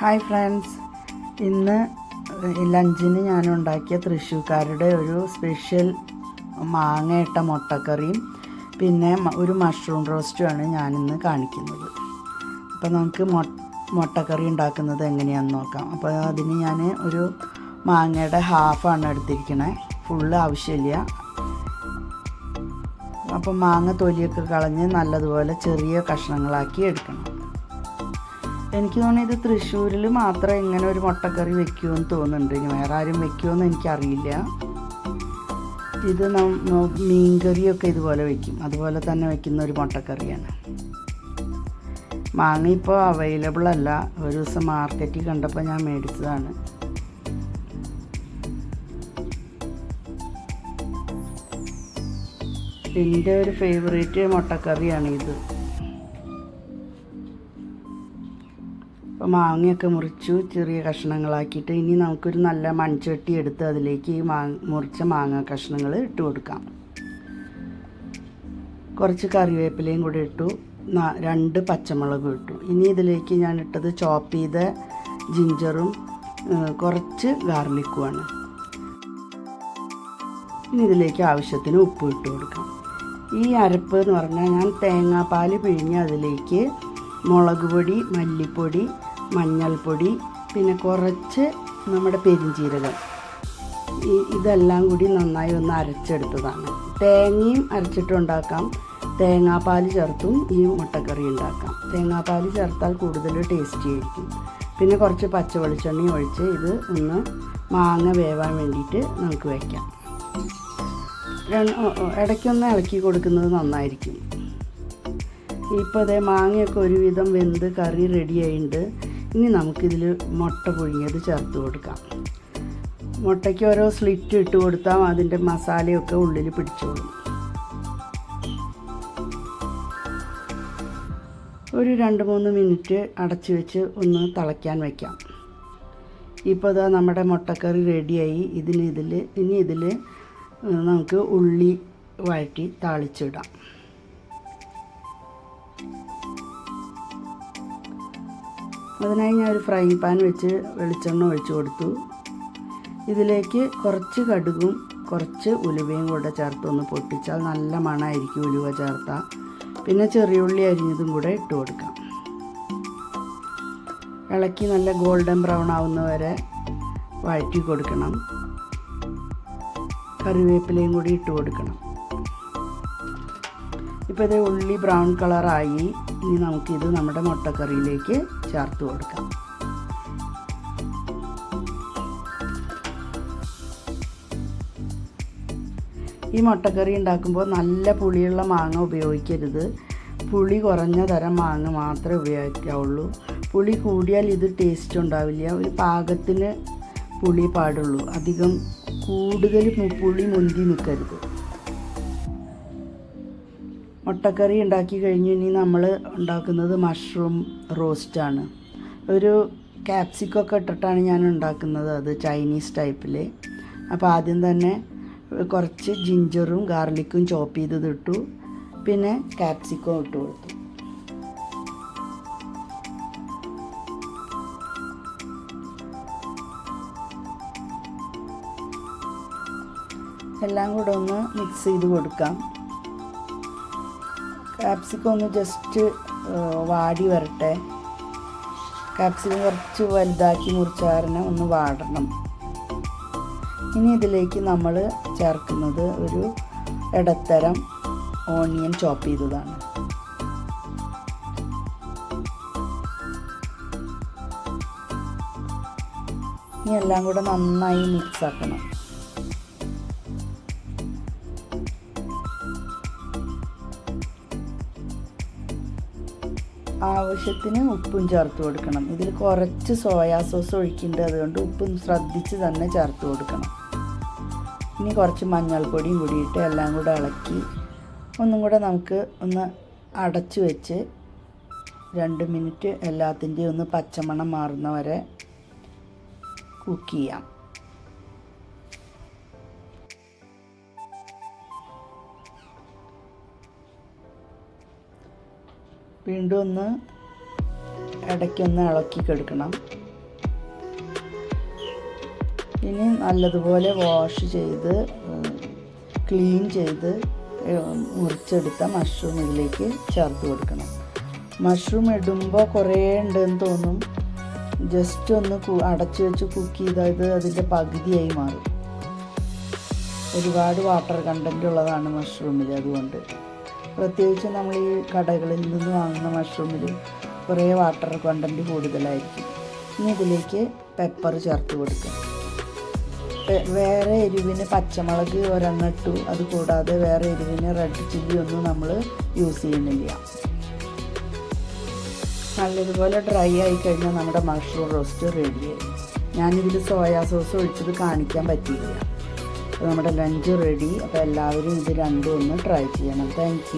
Hi friends ഇന്ന് ലഞ്ചിന് ഞാൻ ഉണ്ടാക്കിയ തൃശ്ശൂർക്കാരുടെ ഒരു സ്പെഷ്യൽ മാങ്ങയിട്ട മുട്ടക്കറിയും പിന്നെ ഒരു മഷ്റൂം റോസ്റ്റുമാണ് ഞാനിന്ന് കാണിക്കുന്നത്. അപ്പോൾ നമുക്ക് മുട്ടക്കറി ഉണ്ടാക്കുന്നത് എങ്ങനെയാണെന്ന് നോക്കാം. അപ്പോൾ അതിന് ഞാൻ ഒരു മാങ്ങയുടെ ഹാഫാണ് എടുത്തിരിക്കണേ. ഫുള്ള് ആവശ്യമില്ല. അപ്പോൾ മാങ്ങ തൊലിയൊക്കെ കളഞ്ഞ് നല്ലതുപോലെ ചെറിയ കഷ്ണങ്ങളാക്കി എടുക്കണം. എനിക്ക് തോന്നുന്നു ഇത് തൃശ്ശൂരിൽ മാത്രം ഇങ്ങനെ ഒരു മുട്ടക്കറി വെക്കുമെന്ന് തോന്നുന്നുണ്ട്. ഇനി വേറെ ആരും വെക്കുമെന്ന് എനിക്കറിയില്ല. ഇത് ന- മീൻകറിയൊക്കെ ഇതുപോലെ വെക്കും. അതുപോലെ തന്നെ വെക്കുന്ന ഒരു മുട്ടക്കറിയാണ്. മാങ്ങ ഇപ്പോൾ അവൈലബിൾ അല്ല. ഒരു ദിവസം മാർക്കറ്റിൽ കണ്ടപ്പോൾ ഞാൻ മേടിച്ചതാണ്. എന്റെ ഒരു ഫേവറേറ്റ് മുട്ടക്കറിയാണ് ഇത് അപ്പോൾ മാങ്ങയൊക്കെ മുറിച്ചു ചെറിയ കഷ്ണങ്ങളാക്കിയിട്ട് ഇനി നമുക്കൊരു നല്ല മൺചട്ടി എടുത്ത് അതിലേക്ക് ഈ മാ മുറിച്ച മാങ്ങ കഷ്ണങ്ങൾ ഇട്ട് കൊടുക്കാം. കുറച്ച് കറിവേപ്പിലയും കൂടി ഇട്ടു രണ്ട് പച്ചമുളകും ഇട്ടു. ഇനി ഇതിലേക്ക് ഞാൻ ഇട്ടത് ചോപ്പ് ചെയ്ത ജിഞ്ചറും കുറച്ച് ഗാർലിക്കുമാണ് ഇനി ഇതിലേക്ക് ആവശ്യത്തിന് ഉപ്പ് ഇട്ട് കൊടുക്കാം. ഈ അരപ്പ് എന്ന് പറഞ്ഞാൽ ഞാൻ തേങ്ങാപ്പാൽ പിഴിഞ്ഞ് അതിലേക്ക് മുളക് പൊടി മല്ലിപ്പൊടി മഞ്ഞൾപ്പൊടി പിന്നെ കുറച്ച് നമ്മുടെ പെരിഞ്ചീരകം. ഇതെല്ലാം കൂടി നന്നായി ഒന്ന് അരച്ചെടുത്തതാണ്. തേങ്ങയും അരച്ചിട്ടുണ്ടാക്കാം. തേങ്ങാപ്പാൽ ചേർത്തും ഈ മുട്ടക്കറി ഉണ്ടാക്കാം. തേങ്ങാപ്പാൽ ചേർത്താൽ കൂടുതൽ ടേസ്റ്റി ആയിരിക്കും. പിന്നെ കുറച്ച് പച്ച വെളിച്ചെണ്ണ ഒഴിച്ച് ഇത് ഒന്ന് മാങ്ങ വേവാൻ വേണ്ടിയിട്ട് നമുക്ക് വയ്ക്കാം ഇടയ്ക്കൊന്ന് ഇളക്കി കൊടുക്കുന്നത് നന്നായിരിക്കും. ഇപ്പോൾ അതേ മാങ്ങയൊക്കെ ഒരുവിധം വെന്ത് കറി റെഡിയായിട്ടുണ്ട് ഇനി നമുക്കിതിൽ മുട്ട പുഴുങ്ങിയത് ചേർത്ത് കൊടുക്കാം. മുട്ടയ്ക്ക് ഓരോ സ്ലിറ്റ് ഇട്ട് കൊടുത്താൽ അതിന്റെ മസാലയൊക്കെ ഉള്ളിൽ പിടിച്ചോളും. ഒരു രണ്ട് മൂന്ന് മിനിറ്റ് അടച്ച് വെച്ച് ഒന്ന് തിളയ്ക്കാൻ വയ്ക്കാം ഇപ്പോൾ ഇതാ നമ്മുടെ മുട്ടക്കറി റെഡിയായി ഇതിന് ഇതിൽ ഇനി ഇതിൽ നമുക്ക് ഉള്ളി വഴറ്റി താളിച്ചിടാം. അതിനായി ഞാൻ ഒരു ഫ്രൈ പാൻ വെച്ച് വെളിച്ചെണ്ണ ഒഴിച്ചു കൊടുത്തു. ഇതിലേക്ക് കുറച്ച് കടുകും കുറച്ച് ഉലുവയും കൂടെ ചേർത്ത് ഒന്ന് പൊട്ടിച്ചാൽ നല്ല മണമായിരിക്കും ഉലുവ ചേർത്താൽ പിന്നെ ചെറിയ ഉള്ളി അരിഞ്ഞതും കൂടെ ഇട്ട് കൊടുക്കാം. ഇളക്കി നല്ല ഗോൾഡൻ ബ്രൗൺ ആവുന്ന വരെ വഴറ്റി കൊടുക്കണം. കറിവേപ്പിലയും കൂടി ഇട്ട് കൊടുക്കണം. ഇപ്പോൾ ഇത് ഉള്ളി ബ്രൗൺ കളറായി ഇനി നമുക്കിത് നമ്മുടെ മുട്ടക്കറിയിലേക്ക് ചേർത്ത് കൊടുക്കാം. ഈ മുട്ടക്കറി ഉണ്ടാക്കുമ്പോൾ നല്ല പുളിയുള്ള മാങ്ങ ഉപയോഗിക്കരുത്. പുളി കുറഞ്ഞ തരം മാങ്ങ മാത്രമേ ഉപയോഗിക്കാവുള്ളൂ. പുളി കൂടിയാൽ ഇത് ടേസ്റ്റ് ഉണ്ടാവില്ല. ഒരു പാകത്തിന് പുളി പാടുള്ളൂ. അധികം കൂടുതൽ പുളി മുന്തി നിൽക്കരുത്. മുട്ടക്കറി ഉണ്ടാക്കി കഴിഞ്ഞ് ഇനി നമ്മൾ ഉണ്ടാക്കുന്നത് മഷ്റൂം റോസ്റ്റാണ് ഒരു ക്യാപ്സിക്കൊക്കെ ഇട്ടിട്ടാണ് ഞാൻ ഉണ്ടാക്കുന്നത് അത് ചൈനീസ് ടൈപ്പിൽ അപ്പോൾ ആദ്യം തന്നെ കുറച്ച് ജിഞ്ചറും ഗാർലിക്കും ചോപ്പ് ചെയ്തത് ഇട്ടു. പിന്നെ ക്യാപ്സിക്കോ ഇട്ട് കൊടുത്തു. എല്ലാം കൂടെ ഒന്ന് മിക്സ് ചെയ്ത് കൊടുക്കാം. കാപ്സിക്കം ഒന്ന് ജസ്റ്റ് വാടി വരട്ടെ. കാപ്സിക്കം കുറച്ച് വലുതാക്കി മുറിച്ച കാരണം ഒന്ന് വാടണം. ഇനി ഇതിലേക്ക് നമ്മൾ ചേർക്കുന്നത് ഒരു ഇടത്തരം ഓണിയൻ ചോപ്പ് ചെയ്തതാണ്. ഇനി എല്ലാം കൂടെ നന്നായി മിക്സ് ആക്കണം. ആവശ്യത്തിന് ഉപ്പും ചേർത്ത് കൊടുക്കണം. ഇതിൽ കുറച്ച് സോയാ സോസ് ഒഴിക്കേണ്ടത് അതുകൊണ്ട് ഉപ്പും ശ്രദ്ധിച്ച് തന്നെ ചേർത്ത് കൊടുക്കണം. ഇനി കുറച്ച് മഞ്ഞൾപ്പൊടിയും കൂടിയിട്ട് എല്ലാം കൂടെ ഇളക്കി ഒന്നും കൂടെ നമുക്ക് ഒന്ന് അടച്ചു വെച്ച് രണ്ട് മിനിറ്റ് എല്ലാത്തിന്റെയും ഒന്ന് പച്ചമണം മാറുന്ന വരെ കുക്ക് ചെയ്യാം. വീണ്ടും ഒന്ന് ഇടയ്ക്കൊന്ന് ഇളക്കി കെടുക്കണം. ഇനി നല്ലതുപോലെ വാഷ് ചെയ്ത് ക്ലീൻ ചെയ്ത് മുറിച്ചെടുത്ത മഷ്റൂം ഇതിലേക്ക് ചേർത്ത് കൊടുക്കണം. മഷ്റൂം ഇടുമ്പോൾ കുറേ ഉണ്ടെന്ന് തോന്നും. ജസ്റ്റ് ഒന്ന് അടച്ച് വെച്ച് കുക്ക് ചെയ്താൽ ഇത് അതിന്റെ പകുതിയായി മാറും. ഒരുപാട് വാട്ടർ കണ്ടന്റ് ഉള്ളതാണ് മഷ്റൂമിൽ അതുകൊണ്ട്. പ്രത്യേകിച്ച് നമ്മൾ ഈ കടകളിൽ നിന്ന് വാങ്ങുന്ന മഷ്റൂമിൽ കുറേ വാട്ടർ കണ്ടന്റ് കൂടുതലായിരിക്കും. ഇതിലേക്ക് പെപ്പർ ചേർത്ത് കൊടുക്കുക വേറെ എരിവിന് പച്ചമുളക് ഒരെണ്ണം ഇട്ടു. അത് കൂടാതെ വേറെ എരിവിന് റെഡ് ചില്ലി ഒന്നും നമ്മൾ യൂസ് ചെയ്യുന്നില്ല. നല്ലതുപോലെ ഡ്രൈ ആയി കഴിഞ്ഞാൽ നമ്മുടെ മഷ്റൂം റോസ്റ്റ് റെഡിയായി ഞാനിതിൽ സോയാ സോസ് ഒഴിച്ചത് കാണിക്കാൻ പറ്റിയില്ല. നമ്മുടെ ലഞ്ച് റെഡി അപ്പോൾ എല്ലാവരും ഇത് രണ്ടും ഒന്ന് ട്രൈ ചെയ്യണം. താങ്ക്